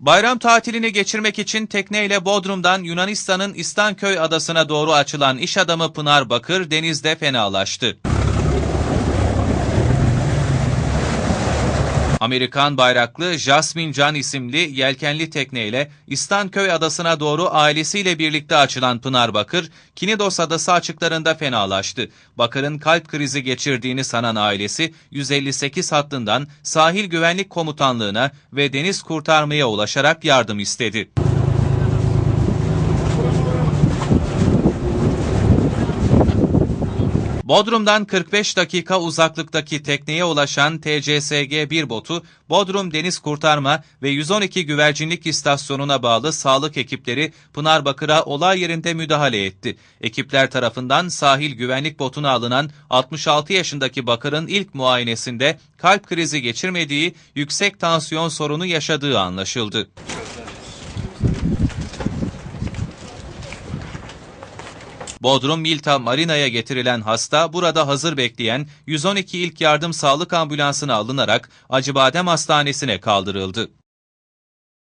Bayram tatilini geçirmek için tekneyle Bodrum'dan Yunanistan'ın İstanköy adasına doğru açılan iş adamı Pınar Bakır denizde fenalaştı. Amerikan bayraklı Jasmine Can isimli yelkenli tekneyle İstanköy adasına doğru ailesiyle birlikte açılan Pınar Bakır, Kinidos adası açıklarında fenalaştı. Bakır'ın kalp krizi geçirdiğini sanan ailesi 158 hattından sahil güvenlik komutanlığına ve deniz kurtarmaya ulaşarak yardım istedi. Bodrum'dan 45 dakika uzaklıktaki tekneye ulaşan TCSG-1 botu, Bodrum Deniz Kurtarma ve 112 Güvercinlik İstasyonu'na bağlı sağlık ekipleri Pınar Bakır'a olay yerinde müdahale etti. Ekipler tarafından sahil güvenlik botuna alınan 66 yaşındaki Bakır'ın ilk muayenesinde kalp krizi geçirmediği, yüksek tansiyon sorunu yaşadığı anlaşıldı. Bodrum Milta Marina'ya getirilen hasta burada hazır bekleyen 112 ilk yardım sağlık ambulansına alınarak Acıbadem Hastanesi'ne kaldırıldı.